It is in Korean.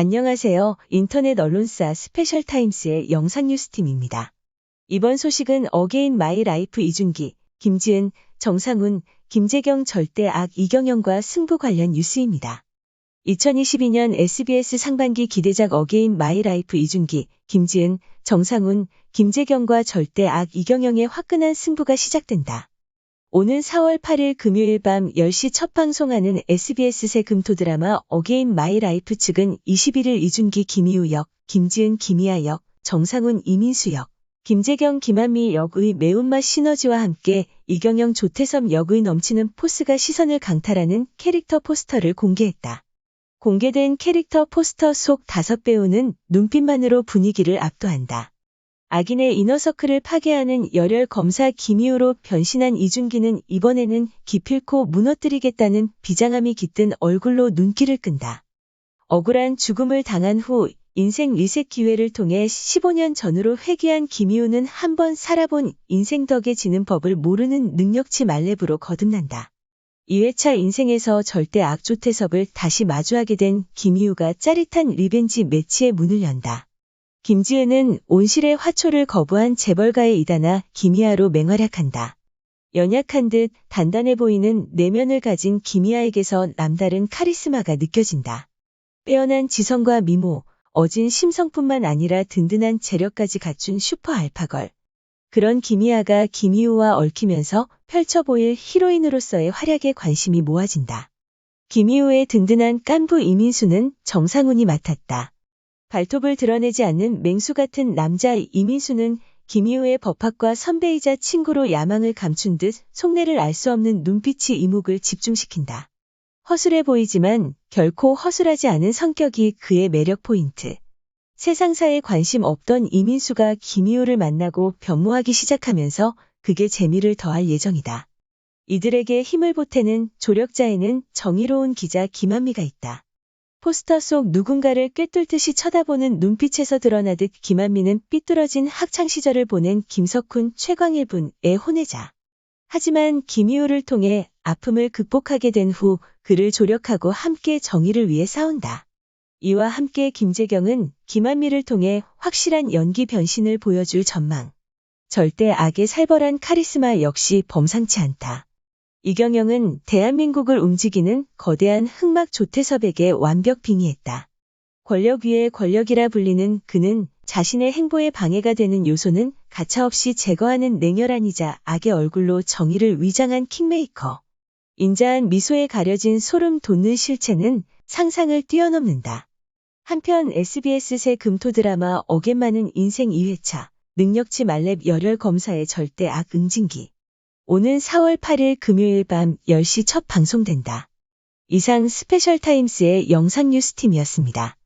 안녕하세요. 인터넷 언론사 스페셜 타임스의 영상 뉴스팀입니다. 이번 소식은 어게인 마이 라이프 이준기, 김지은, 정상훈, 김재경 절대악 이경영과 승부 관련 뉴스입니다. 2022년 SBS 상반기 기대작 어게인 마이 라이프 이준기, 김지은, 정상훈, 김재경과 절대악 이경영의 화끈한 승부가 시작된다. 오는 4월 8일 금요일 밤 10시 첫 방송하는 SBS 새 금토 드라마 어게인 마이 라이프 측은 21일 이준기 김희우 역, 김지은 김희아 역, 정상훈 이민수 역, 김재경 김한미 역의 매운맛 시너지와 함께 이경영 조태섭 역의 넘치는 포스가 시선을 강탈하는 캐릭터 포스터를 공개했다. 공개된 캐릭터 포스터 속 다섯 배우는 눈빛만으로 분위기를 압도한다. 악인의 이너서클을 파괴하는 열혈 검사 김희우로 변신한 이준기는 이번에는 기필코 무너뜨리겠다는 비장함이 깃든 얼굴로 눈길을 끈다. 억울한 죽음을 당한 후 인생 리셋 기회를 통해 15년 전으로 회귀한 김희우는 한 번 살아본 인생 덕에 지는 법을 모르는 능력치 말렙으로 거듭난다. 2회차 인생에서 절대 악조태섭을 다시 마주하게 된 김희우가 짜릿한 리벤지 매치의 문을 연다. 김지은은 온실의 화초를 거부한 재벌가에 이다나 김희아로 맹활약한다. 연약한 듯 단단해 보이는 내면을 가진 김희아에게서 남다른 카리스마가 느껴진다. 빼어난 지성과 미모, 어진 심성뿐만 아니라 든든한 재력까지 갖춘 슈퍼 알파걸. 그런 김희아가 김희우와 얽히면서 펼쳐 보일 히로인으로서의 활약에 관심이 모아진다. 김희우의 든든한 깐부 이민수는 정상훈이 맡았다. 발톱을 드러내지 않는 맹수 같은 남자 이민수는 김희우의 법학과 선배이자 친구로 야망을 감춘 듯 속내를 알 수 없는 눈빛이 이목을 집중시킨다. 허술해 보이지만 결코 허술하지 않은 성격이 그의 매력 포인트. 세상사에 관심 없던 이민수가 김희우를 만나고 변모하기 시작하면서 그게 재미를 더할 예정이다. 이들에게 힘을 보태는 조력자에는 정의로운 기자 김한미가 있다. 포스터 속 누군가를 꿰뚫듯이 쳐다보는 눈빛에서 드러나듯 김한미는 삐뚤어진 학창시절을 보낸 김석훈 최광일 분의 혼외자. 하지만 김희우를 통해 아픔을 극복하게 된 후 그를 조력하고 함께 정의를 위해 싸운다. 이와 함께 김재경은 김한미를 통해 확실한 연기 변신을 보여줄 전망. 절대 악의 살벌한 카리스마 역시 범상치 않다. 이경영은 대한민국을 움직이는 거대한 흑막 조태섭에게 완벽 빙의했다. 권력 위에 권력이라 불리는 그는 자신의 행보에 방해가 되는 요소는 가차없이 제거하는 냉혈한이자 악의 얼굴로 정의를 위장한 킹메이커. 인자한 미소에 가려진 소름 돋는 실체는 상상을 뛰어넘는다. 한편 SBS 새 금토 드라마 어겐만은 인생 2회차, 능력치 말렙 열혈 검사의 절대 악 응징기. 오는 4월 8일 금요일 밤 10시 첫 방송된다. 이상 스페셜타임스의 영상뉴스팀이었습니다.